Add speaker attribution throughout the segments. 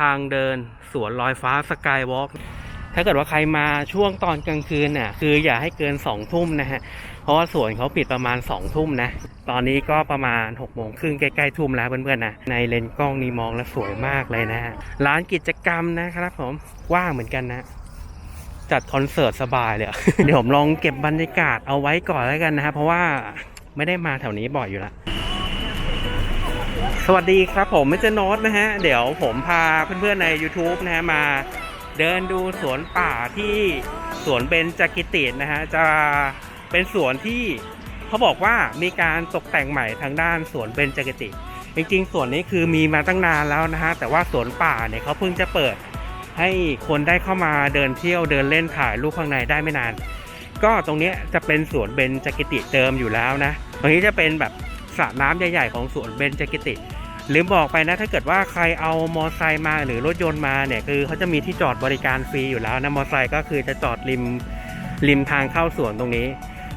Speaker 1: ทางเดินสวนลอยฟ้าสกายวอล์กถ้าเกิดว่าใครมาช่วงตอนกลางคืนน่ะคืออย่าให้เกินสองทุ่มนะฮะ เพราะว่าสวนเขาปิดประมาณสองทุ่มนะ ตอนนี้ก็ประมาณ6กโมงครึ่งใกล้ๆทุ่มแล้วเพื่อนๆนะในเลนกล้องนี่มองแล้วสวยมากเลยนะฮะร้านกิจกรรมนะครับผมกว้างเหมือนกันนะจัดคอนเสิร์ตสบายเลยเดี๋ยวผมลองเก็บบรรยากาศเอาไว้ก่อนแล้วกันนะครับเพราะว่าไม่ได้มาแถวนี้บ่อยอยู่แล้ว สวัสดีครับผมไม่เจโน้ตนะฮะ เดี๋ยวผมพาเพื่อนๆใน YouTube นะฮะ มาเดินดูสวนป่าที่สวนเบญจกิตินะฮะ จะเป็นสวนที่เขาบอกว่ามีการตกแต่งใหม่ทางด้านสวนเบญจกิติ จริงๆสวนนี้คือมีมาตั้งนานแล้วนะฮะ แต่ว่าสวนป่าเนี่ยเขาเพิ่งจะเปิด ให้คนได้เข้ามาเดินเที่ยวเดินเล่นถ่ายรูปข้างในได้ไม่นาน ก็ตรงนี้จะเป็นสวนเบญจกิติเดิมอยู่แล้วนะตรงนี้จะเป็นแบบสระน้ำใหญ่ๆของสวนเบญจกิติ ลืมบอกไปนะถ้าเกิดว่าใครเอามอไซค์มาหรือรถยนต์มาเนี่ยคือเขาจะมีที่จอดบริการฟรีอยู่แล้วนะมอไซค์ก็คือจะจอดริมริมทางเข้าสวนตรงนี้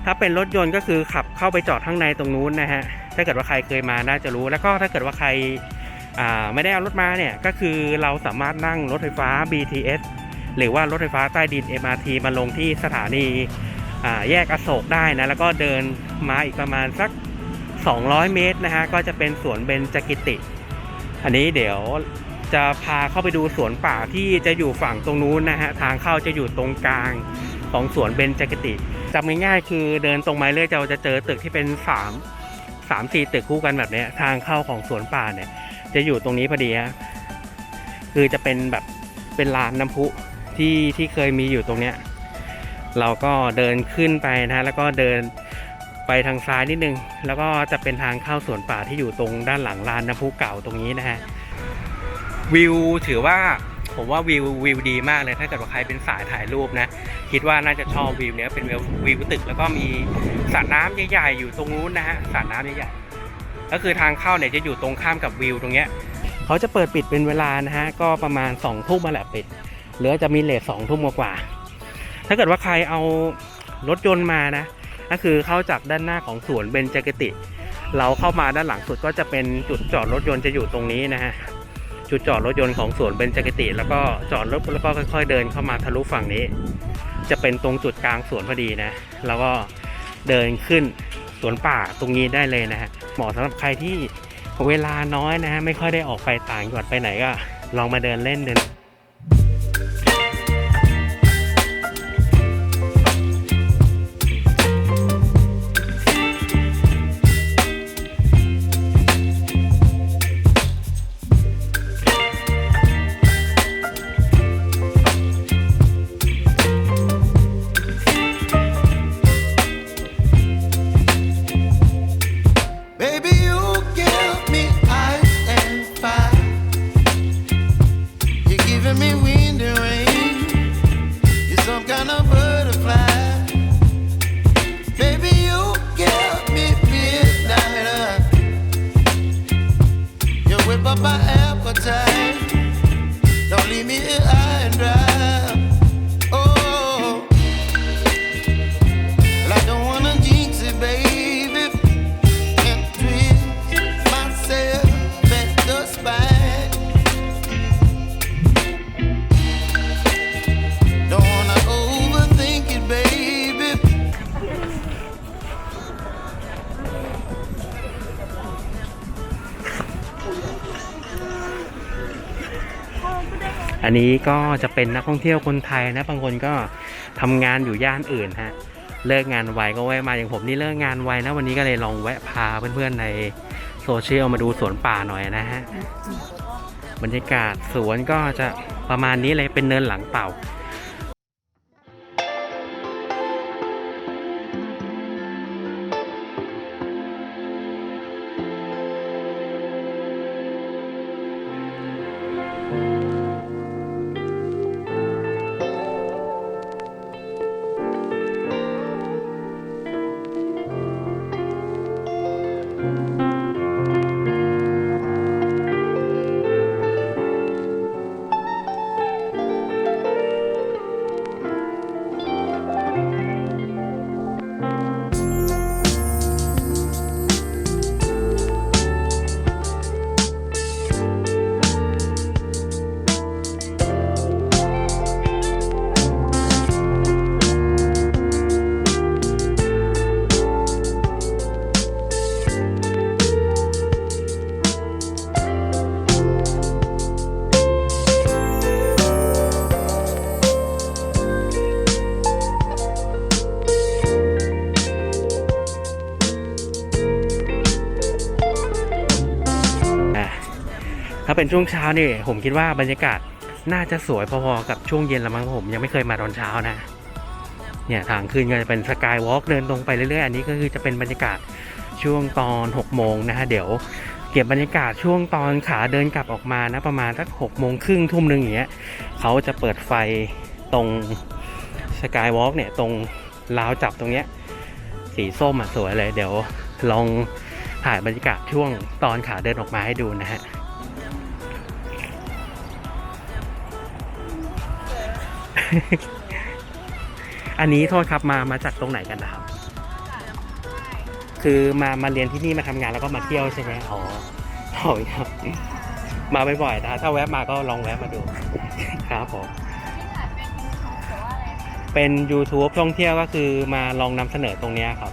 Speaker 1: ถ้าเป็นรถยนต์ก็คือขับเข้าไปจอดข้างในตรงนู้นนะฮะถ้าเกิดว่าใครเคยมาน่าจะรู้ แล้วก็ถ้าเกิดว่าใครไม่ได้เอารถมาเนี่ยก็คือเราสามารถนั่งรถไฟฟ้า BTS หรือว่ารถไฟฟ้าใต้ดิน MRT มาลงที่สถานีแยกอโศกได้นะแล้วก็เดินมาอีกประมาณสัก 200 เมตรนะฮะก็จะเป็นสวนเบญจกิติ อันนี้เดี๋ยวจะพาเข้าไปดูสวนป่าที่จะอยู่ฝั่งตรงนู้นนะฮะทางเข้าจะอยู่ตรงกลางของสวนเบญจกิติจำง่ายๆคือเดินตรงมาเรื่อยเราจะเจอตึกที่เป็น3 3 4ตึกคู่กันแบบเนี้ยทางเข้าของสวนป่าเนี่ย จะอยู่ตรงนี้พอดีฮะคือจะเป็นแบบเป็นลานน้ำพุที่ที่เคยมีอยู่ตรงเนี้ยเราก็เดินขึ้นไปนะแล้วก็เดิน ไปทางซ้ายนิดนึง แล้วก็จะเป็นทางเข้าสวนป่าที่อยู่ตรงด้านหลังลานน้ำพุเก่าตรงนี้นะฮะวิวถือว่าผมว่าวิววิวดีมากเลยถ้าเกิดว่าใครเป็นสายถ่ายรูปนะ คิดว่าน่าจะชอบวิวเนี้ยเป็นวิววิวตึกแล้วก็มีสระน้ำใหญ่ๆอยู่ตรงนู้นนะฮะสระน้ำใหญ่ๆก็คือทางเข้าเนี่ยจะอยู่ตรงข้ามกับวิวตรงเนี้ยเขาจะเปิดปิดเป็นเวลานะฮะก็ประมาณ2องทุ่มมาแหละปิดหรือจะมีเลทสองทุ่มกว่าถ้าเกิดว่าใครเอารถยนต์มานะ ก็คือเข้าจากด้านหน้าของสวนเบญจกติ เราเข้ามาด้านหลังสุดก็จะเป็นจุดจอดรถยนต์จะอยู่ตรงนี้นะฮะจุดจอดรถยนต์ของสวนเบญจกติ แล้วก็จอดรถแล้วก็ค่อย ๆ เดินเข้ามาทะลุฝั่งนี้ จะเป็นตรงจุดกลางสวนพอดีนะ แล้วก็เดินขึ้นสวนป่าตรงนี้ได้เลยนะฮะเหมาะสำหรับใครที่เวลาน้อยนะฮะไม่ค่อยได้ออกไปต่างจังหวัดไปไหนก็ ลองมาเดินเล่นเดิน
Speaker 2: desert
Speaker 1: อันนี้ก็จะเป็นนักท่องเที่ยวคนไทยนะบางคนก็ทำงานอยู่ย่านอื่นฮะเลิกงานไวก็แวะมาอย่างผมนี่เลิกงานไวนะวันนี้ก็เลยลองแวะพาเพื่อนๆในโซเชียลมาดูสวนป่าหน่อยนะฮะบรรยากาศสวนก็จะประมาณนี้เลยเป็นเนินหลังเต่า ถ้าเป็นช่วงเช้านี่ผมคิดว่าบรรยากาศน่าจะสวยพอๆกับช่วงเย็นละมั้งผมยังไม่เคยมาตอนเช้านะ เนี่ยทางขึ้นก็จะเป็นสกายวอล์กเดินตรงไปเรื่อยๆ อันนี้ก็คือจะเป็นบรรยากาศช่วงตอน6โมงนะฮะเดี๋ยวเก็บบรรยากาศช่วงตอนขาเดินกลับออกมานะประมาณสัก6โมงครึ่งทุ่มหนึ่งอย่างเงี้ยเขาจะเปิดไฟตรงสกายวอล์กเนี่ยตรงราวจับตรงเนี้ยสีส้มอะสวยเลย เดี๋ยวลองถ่ายบรรยากาศช่วงตอนขาเดินออกมาให้ดูนะฮะ อันนี้โทษครับมามาจากตรงไหนกันนะครับ คือมามาเรียนที่นี่มาทำงานแล้วก็มาเที่ยวใช่ไหมอ๋อโอ้ยครับมาบ่อยๆนะถ้าแวะมาก็ลองแวะมาดูครับผมเป็น YouTube ท่องเที่ยวก็คือมาลองนำเสนอตรงนี้ครับ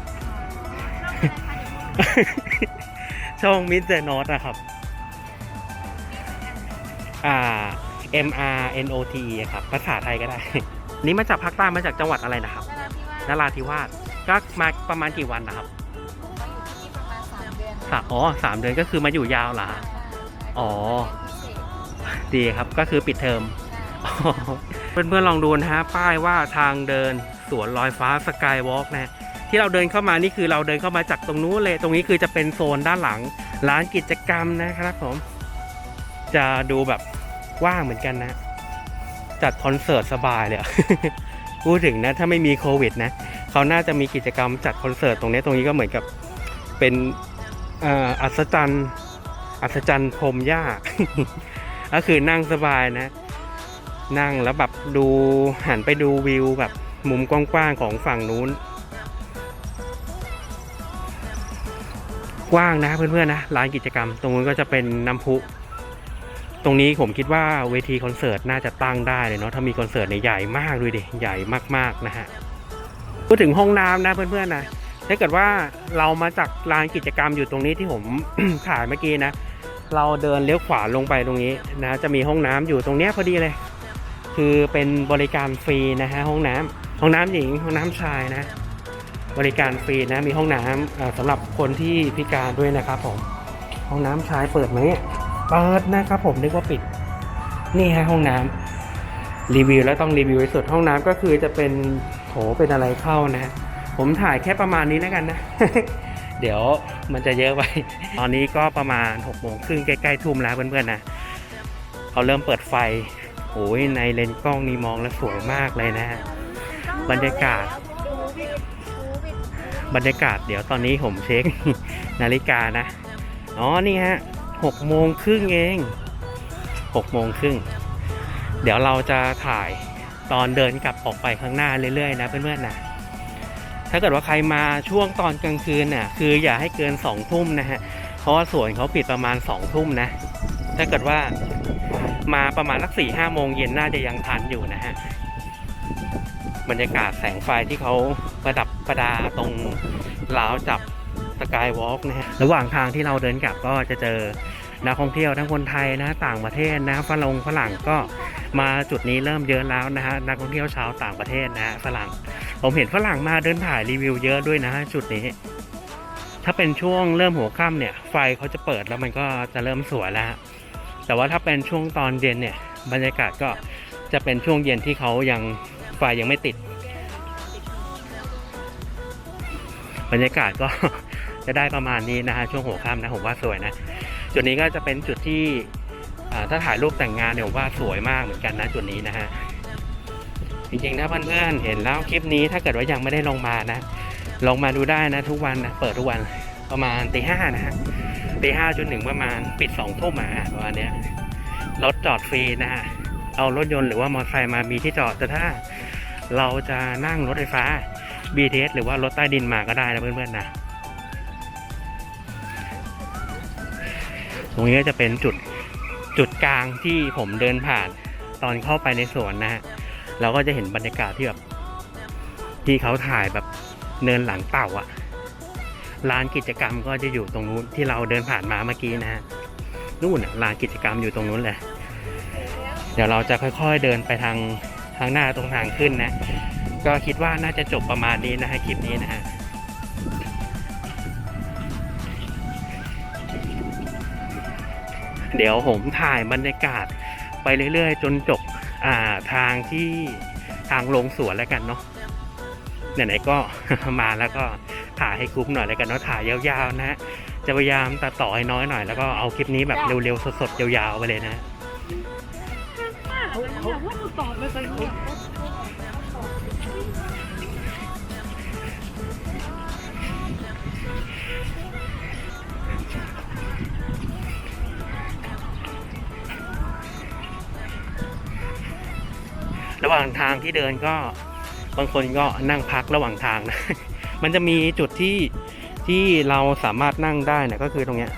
Speaker 1: ช่องมิสเตอร์โนตนะครับ อ่า M R N O T E ครับ ภาษาไทยก็ได้ นี่มาจากภาคใต้มาจากจังหวัดอะไรนะครับนราธิวาสก็มาประมาณกี่วันนะครับสามอ๋อสามเดือนก็คือมาอยู่ยาวเหรอฮะอ๋อ ดีครับก็คือปิดเทอมเพื่อนๆลองดูนะฮะป้ายว่าทางเดินสวนลอยฟ้าสกายวอล์กนะที่เราเดินเข้ามานี่คือเราเดินเข้ามาจากตรงนู้นเลย ตรงนี้คือจะเป็นโซนด้านหลังร้านกิจกรรมนะครับผม จะดูแบบ กว้างเหมือนกันนะ จัดคอนเสิร์ตสบายเลยพูดถึงนะถ้าไม่มีโควิดนะเขาน่าจะมีกิจกรรมจัดคอนเสิร์ตตรงนี้ตรงนี้ก็เหมือนกับเป็นอัศจรรย์อัศจรรย์พรมหญ้าก็คือนั่งสบายนะ นั่งแล้วแบบดูหันไปดูวิวแบบมุมกว้างๆของฝั่งนู้น กว้างนะเพื่อนๆนะร้านกิจกรรม ตรงนู้นก็จะเป็นน้ำพุ ตรงนี้ผมคิดว่าเวทีคอนเสิร์ตน่าจะตั้งได้เลยเนาะถ้ามีคอนเสิร์ตเนี่ยใหญ่มากเลยดิใหญ่มากๆนะฮะพูดถึงห้องน้ำนะเพื่อนๆนะถ้าเกิดว่าเรามาจากลานกิจกรรมอยู่ตรงนี้ที่ผมถ่ายเมื่อกี้นะ เราเดินเลี้ยวขวาลงไปตรงนี้นะ จะมีห้องน้ำอยู่ตรงเนี้ยพอดีเลย คือเป็นบริการฟรีนะฮะห้องน้ำห้องน้ำหญิงห้องน้ำชายนะ บริการฟรีนะมีห้องน้ำเอ่อสำหรับคนที่พิการด้วยนะครับผมห้องน้ำชายเปิดไหม เปิดนะครับผมนึกว่าปิด นี่ฮะห้องน้ำรีวิวแล้วต้องรีวิวให้สุดห้องน้ำก็คือจะเป็นโถเป็นอะไรเข้านะ ผมถ่ายแค่ประมาณนี้แล้วกันนะ เดี๋ยวมันจะเยอะไป ตอนนี้ก็ประมาณ6กโมงครึ่งใกล้ๆทุ่มแล้วเพื่อนๆนะเขาเริ่มเปิดไฟโอ้ยในเลนส์กล้องนี่มองแล้วสวยมากเลยนะบรรยากาศ บรรยากาศเดี๋ยวตอนนี้ผมเช็คนาฬิกานะ อ๋อ นี่ฮะ หกโมงครึ่งเองหกโมงครึ่งเดี๋ยวเราจะถ่ายตอนเดินกลับออกไปข้างหน้าเรื่อยๆนะเพื่อนๆนะถ้าเกิดว่าใครมาช่วงตอนกลางคืนน่ะคืออย่าให้เกินสองทุ่มนะฮะเพราะว่าสวนเขาปิดประมาณสองทุ่มนะ ถ้าเกิดว่ามาประมาณสักสี่ห้าโมงเย็นน่าจะยังทันอยู่นะฮะบรรยากาศแสงไฟที่เขาประดับประดาตรงราวจับ สกายวอล์กนะฮะระหว่างทางที่เราเดินกลับก็จะเจอนักท่องเที่ยวทั้งคนไทยนะต่างประเทศนะฝรั่งฝรั่งก็มาจุดนี้เริ่มเยอะแล้วนะฮะนักท่องเที่ยวชาวต่างประเทศนะฝรั่ง ผมเห็นฝรั่งมาเดินถ่ายรีวิวเยอะด้วยนะฮะจุดนี้ ถ้าเป็นช่วงเริ่มหัวค่ำเนี่ย ไฟเขาจะเปิดแล้วมันก็จะเริ่มสวยแล้วแต่ว่าถ้าเป็นช่วงตอนเย็นเนี่ยบรรยากาศก็จะเป็นช่วงเย็นที่เขายังไฟยังไม่ติด บรรยากาศก็ จะได้ประมาณนี้นะฮะช่วงหัวค่ำนะผมว่าสวยนะ จุดนี้ก็จะเป็นจุดที่ถ้าถ่ายรูปแต่งงานเนี่ยผมว่าสวยมากเหมือนกันนะจุดนี้นะฮะจริงๆถ้าเพื่อนๆเห็นแล้วคลิปนี้ถ้าเกิดว่ายังไม่ได้ลงมานะลงมาดูได้นะทุกวันนะเปิดทุกวันประมาณตีห้านะฮะตีห้าจนถึงประมาณปิดสองทุ่มอะประมาณเนี้ยรถจอดฟรีนะฮะเอารถยนต์หรือว่ามอเตอร์ไซค์มามีที่จอดแต่ถ้า เราจะนั่งรถไฟฟ้า BTS หรือว่ารถใต้ดินมาก็ได้นะเพื่อนๆนะ ตรงนี้ก็จะเป็นจุดจุดกลางที่ผมเดินผ่านตอนเข้าไปในสวนนะฮะเราก็จะเห็นบรรยากาศที่แบบที่เขาถ่ายแบบเนินหลังเต่าอะลานกิจกรรมก็จะอยู่ตรงนู้นที่เราเดินผ่านมาเมื่อกี้นะฮะนู่นลานกิจกรรมอยู่ตรงนู้นเลยเดี๋ยวเราจะค่อยๆเดินไปทางทางหน้าตรงทางขึ้นนะ ก็คิดว่าน่าจะจบประมาณนี้นะฮะคลิปนี้นะฮะ เดี๋ยวผมถ่ายบรรยากาศไปเรื่อย ๆ จนจบอ่าทางที่ทางลงสวนแล้วกันเนาะไหนๆก็มาแล้วก็ถ่ายให้คุ้มหน่อยแล้วกันเนาะถ่ายยาวๆนะฮะจะพยายามตัดต่อให้น้อยหน่อยแล้วก็เอาคลิปนี้แบบเร็วๆสดๆยาวๆไปเลยนะระ หว่างทางที่เดินก็บางคนก็นั่งพักระหว่างทางนะ มันจะมีจุดที่ที่เราสามารถนั่งได้นะก็คือตรงเนี้ย